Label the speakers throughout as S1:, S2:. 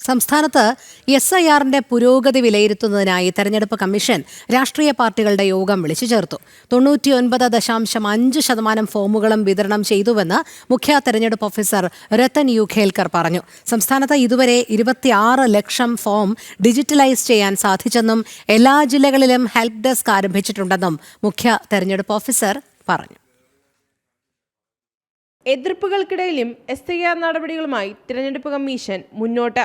S1: സംസ്ഥാനത്ത് S I ആറിന്റെ പുരോഗതി വിലയിരുത്തുന്നതിനായി തെരഞ്ഞെടുപ്പ് കമ്മീഷൻ രാഷ്ട്രീയ പാർട്ടികളുടെ യോഗം വിളിച്ചു ചേർത്തു. തൊണ്ണൂറ്റിയൊൻപത് ദശാംശം അഞ്ച് ശതമാനം ഫോമുകളും വിതരണം ചെയ്തുവെന്ന് മുഖ്യ തെരഞ്ഞെടുപ്പ് ഓഫീസർ രത്തൻ യു ഖേൽക്കർ പറഞ്ഞു. സംസ്ഥാനത്ത് ഇതുവരെ ഇരുപത്തിയാറ് ലക്ഷം ഫോം ഡിജിറ്റലൈസ് ചെയ്യാൻ സാധിച്ചെന്നും എല്ലാ ജില്ലകളിലും ഹെൽപ്പ് ഡെസ്ക് ആരംഭിച്ചിട്ടുണ്ടെന്നും മുഖ്യ തെരഞ്ഞെടുപ്പ് ഓഫീസർ പറഞ്ഞു.
S2: എതിർപ്പുകൾക്കിടയിലും എസ് ഐ ആർ നടപടികളുമായി തിരഞ്ഞെടുപ്പ് കമ്മീഷൻ മുന്നോട്ട്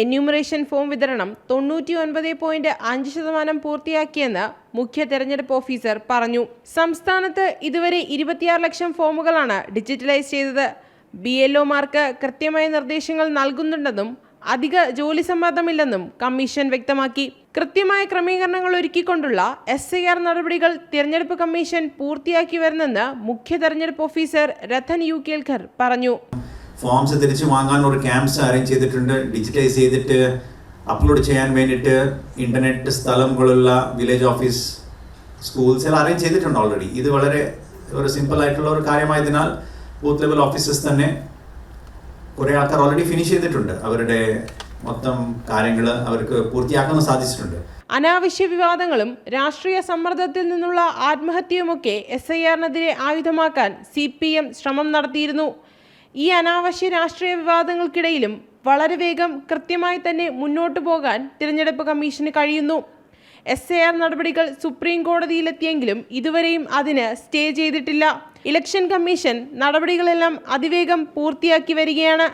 S2: എന്യൂമറേഷൻ ഫോം വിതരണം തൊണ്ണൂറ്റി ഒൻപത് പോയിന്റ് അഞ്ച് ശതമാനം പൂർത്തിയാക്കിയെന്ന് മുഖ്യ തെരഞ്ഞെടുപ്പ് ഓഫീസർ പറഞ്ഞു. സംസ്ഥാനത്ത് ഇതുവരെ ഇരുപത്തിയാറ് ലക്ഷം ഫോമുകളാണ് ഡിജിറ്റലൈസ് ചെയ്തത്. ബി എൽ ഒമാർക്ക് കൃത്യമായ നിർദ്ദേശങ്ങൾ നൽകുന്നുണ്ടെന്നും അധിക ജോലി സമ്മർദ്ദമില്ലെന്നും കമ്മീഷൻ വ്യക്തമാക്കി. കൃത്യമായ ക്രമീകരണങ്ങൾ ഒരുക്കിക്കൊണ്ടുള്ള എസ് ഐ ആർ നടപടികൾ തിരഞ്ഞെടുപ്പ് കമ്മീഷൻ പൂർത്തിയാക്കി വരുന്നെന്ന് മുഖ്യ തെരഞ്ഞെടുപ്പ് ഓഫീസർ രഥൻ യു കേൽഖർ പറഞ്ഞു.
S3: ഫോംസ് തിരിച്ചു വാങ്ങാൻ ഒരു ക്യാമ്പ്സ് അറേഞ്ച് ചെയ്തിട്ടുണ്ട്. ഡിജിറ്റൈസ് ചെയ്തിട്ട് അപ്ലോഡ് ചെയ്യാൻ വേണ്ടിയിട്ട് ഇന്റർനെറ്റ് സ്ഥലങ്ങളുള്ള വില്ലേജ് ഓഫീസ് സ്കൂൾസ് എല്ലാം അറേഞ്ച് ചെയ്തിട്ടുണ്ട് ഓൾറെഡി ഇത് വളരെ ഒരു സിമ്പിൾ ആയിട്ടുള്ള ഒരു കാര്യമായതിനാൽ ബൂത്ത് ലെവൽ ഓഫീസസ് തന്നെ കുറേ ആൾക്കാർ ഓൾറെഡി ഫിനിഷ് ചെയ്തിട്ടുണ്ട്. അവരുടെ മൊത്തം കാര്യങ്ങൾ അവർക്ക് പൂർത്തിയാക്കാൻ സാധിച്ചിട്ടുണ്ട്.
S2: അനാവശ്യ വിവാദങ്ങളും രാഷ്ട്രീയ സമ്മർദ്ദത്തിൽ നിന്നുള്ള ആത്മഹത്യയുമൊക്കെ എസ് ഐ ആറിനെതിരെ ആയുധമാക്കാൻ സി പി എം ശ്രമം നടത്തിയിരുന്നു. ഈ അനാവശ്യ രാഷ്ട്രീയ വിവാദങ്ങൾക്കിടയിലും വളരെ വേഗം കൃത്യമായി തന്നെ മുന്നോട്ടു പോകാൻ തിരഞ്ഞെടുപ്പ് കമ്മീഷന് കഴിയുന്നു. എസ് എ ആർ നടപടികൾ സുപ്രീം കോടതിയിലെത്തിയെങ്കിലും ഇതുവരെയും അതിന് സ്റ്റേ ചെയ്തിട്ടില്ല. ഇലക്ഷൻ കമ്മീഷൻ നടപടികളെല്ലാം അതിവേഗം പൂർത്തിയാക്കി വരികയാണ്.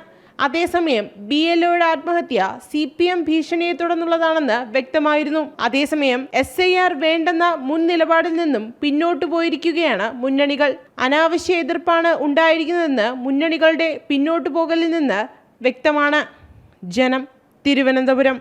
S2: അതേസമയം ബി എൽ ഒയുടെ ആത്മഹത്യ സി പി എം ഭീഷണിയെ തുടർന്നുള്ളതാണെന്ന് വ്യക്തമായിരുന്നു. അതേസമയം എസ് ഐ ആർ വേണ്ടെന്ന മുൻ നിലപാടിൽ നിന്നും പിന്നോട്ടു പോയിരിക്കുകയാണ് മുന്നണികൾ. അനാവശ്യ എതിർപ്പാണ് ഉണ്ടായിരിക്കുന്നതെന്ന് മുന്നണികളുടെ പിന്നോട്ടു പോകലിൽ നിന്ന് വ്യക്തമാണ്. ജനം തിരുവനന്തപുരം.